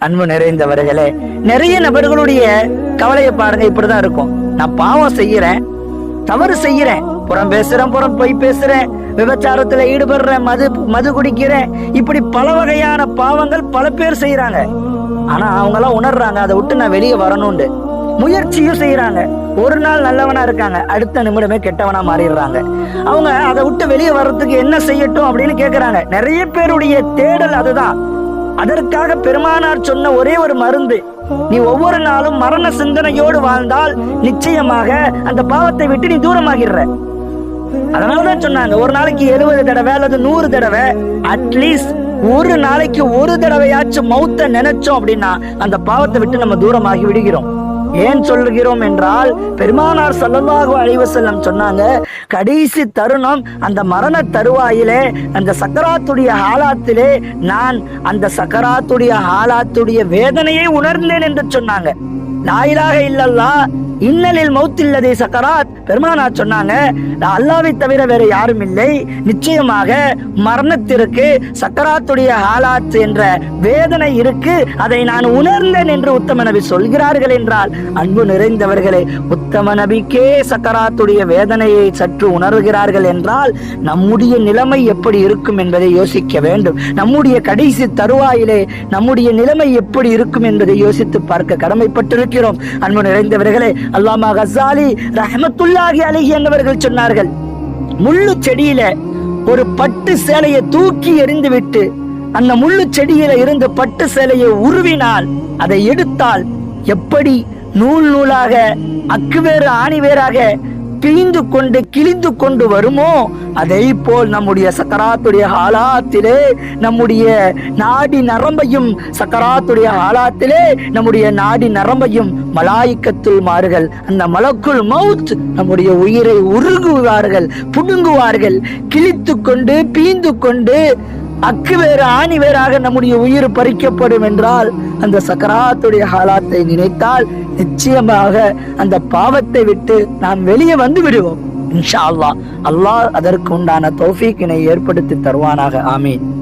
அன்பு நிறைந்தவர்களே நிறைய நபர்களுடைய கவலையை பாருங்க இப்படிதான் இருக்கும். நான் பாவம் செய்யறேன் தவறு செய்யறேன் புறம் பேசுறேன் புறம் போய் பேசுறேன் விபச்சாரத்துல ஈடுபடுறேன் மது மது குடிக்கிறேன் இப்படி பல வகையான பாவங்கள் பல பேர் செய்யறாங்க ஆனா அவங்க எல்லாம் உணர்றாங்க அதை விட்டு நான் வெளியே வரணும்னு. முயற்சியும் செய்யறாங்க ஒரு நாள் நல்லவனா இருக்காங்க அடுத்த நிமிடமே கெட்டவனா மாறிடுறாங்க. அவங்க அதை விட்டு வெளியே வர்றதுக்கு என்ன செய்யட்டும் அப்படின்னு கேக்குறாங்க. நிறைய பேருடைய தேடல் அதுதான். அதற்காக பெருமானார் சொன்ன ஒரே ஒரு மருந்து. நீ ஒவ்வொரு நாளும் மரண சிந்தனையோடு வாழ்ந்தால் நிச்சயமாக அந்த பாவத்தை விட்டு நீ தூரமாகிடுற. அதனாலதான் சொன்னாங்க ஒரு நாளைக்கு எழுபது தடவை அல்லது நூறு தடவை அட்லீஸ்ட் ஒரு நாளைக்கு ஒரு தடவையாச்சும் மௌத்த நினைச்சோம் அப்படின்னா அந்த பாவத்தை விட்டு நம்ம தூரமாகி விடுகிறோம். ஏன் சொல்லுகிறோம் என்றால் பெருமானார் செல்லமாக அழிவு செல்லம் சொன்னாங்க கடைசி தருணம் அந்த மரண தருவாயிலே அந்த சக்கராத்துடைய ஹாலாத்திலே நான் அந்த சக்கராத்துடைய ஹாலாத்துடைய வேதனையை உணர்ந்தேன் என்று சொன்னாங்க. லாயிலாக இல்லல்லா இன்னலில் மௌத்தில்லதே சக்கராத் பெருமானார் சொன்னாங்க நான் அல்லாவை தவிர வேற யாரும் இல்லை. நிச்சயமாக மரணத்திற்கு சக்கராத்துடைய ஹாலாத் என்ற வேதனை இருக்கு. அதை நான் உணர்ந்தேன் என்று உத்தம நபி சொல்கிறார்கள் என்றால் அன்பு நிறைந்தவர்களே உத்தம நபிக்கே சக்கராத்துடைய வேதனையை சற்று உணர்கிறார்கள் என்றால் நம்முடைய நிலைமை எப்படி இருக்கும் என்பதை யோசிக்க வேண்டும். நம்முடைய கடைசி தருவாயிலே நம்முடைய நிலைமை எப்படி இருக்கும் என்பதை யோசித்து பார்க்க கடமைப்பட்டிருக்கிறோம். அன்பு நிறைந்தவர்களே அல்லாமா கசாலி ரஹமத்துல்லாஹி அலைஹி என்பவர்கள் சொன்னார்கள். முள்ளு செடியில ஒரு பட்டு சேலையை தூக்கி எறிந்துவிட்டு அந்த முள்ளு செடியில இருந்து பட்டு சேலையை உருவினால் அதை எடுத்தால் எப்படி நூல் நூலாக அக்கு வேறு பிய்ந்து பிழிந்து கொண்டு கிழிந்து கொண்டு வருமோ? அதை போல் நம்முடைய சக்கராத்துடைய ஹாலாத்திலே நம்முடைய நாடி நரம்பையும் சக்கராத்துடைய ஹாலாத்திலே நம்முடைய நாடி நரம்பையும் மலாய்க்கத்துள் மாறுகள். அந்த மலக்குள் மவுத் நம்முடைய உயிரை உருகுவார்கள் புடுங்குவார்கள். கிழித்து கொண்டு பீந்து கொண்டு அக்கு வேறு ஆணி வேறாக நம்முடைய உயிர் பறிக்கப்படும் என்றால் அந்த சக்கராத்துடைய ஹாலாத்தை நினைத்தால் நிச்சயமாக அந்த பாவத்தை விட்டு நாம் வெளியே வந்து விடுவோம். இன்ஷா அல்லாஹ். அல்லாஹ் அதற்கு உண்டான தௌஃபீக்கினை ஏற்படுத்தி தருவானாக. ஆமீன்.